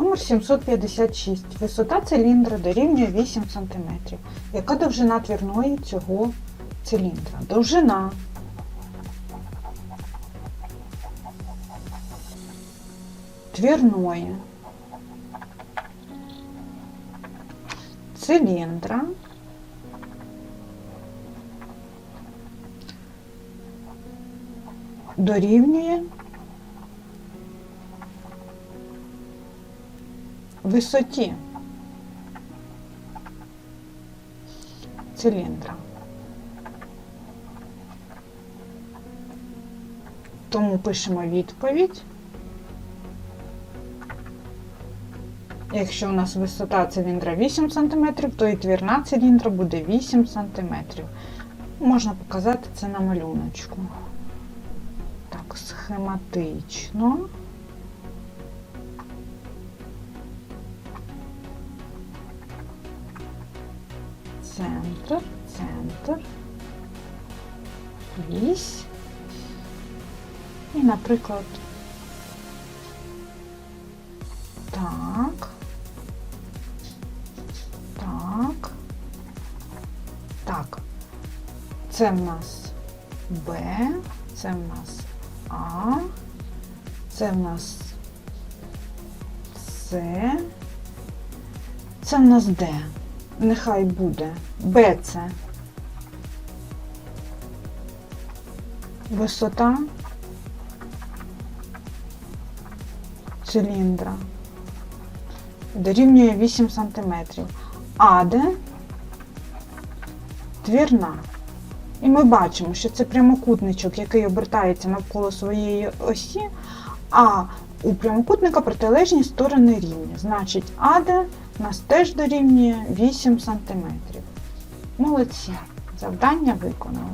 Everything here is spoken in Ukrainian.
Номер 756. Висота циліндра дорівнює 8 см. Яка довжина твірної цього циліндра? Довжина твірної циліндра дорівнює висоті циліндра. Тому пишемо відповідь. Якщо у нас висота циліндра 8 см, то і твірна циліндра буде 8 см. Можна показати це на малюночку. Так, схематично. Центр, центр, вісь. І, наприклад, так. Так. Так. Це в нас Б, це в нас А, це в нас С, це в нас Д. Нехай буде БЦ. Висота циліндра дорівнює 8 см. АД твірна. І ми бачимо, що це прямокутничок, який обертається навколо своєї осі, а у прямокутника протилежні сторони рівні. Значить, АД у нас теж дорівнює 8 см. Молодці. Завдання виконали.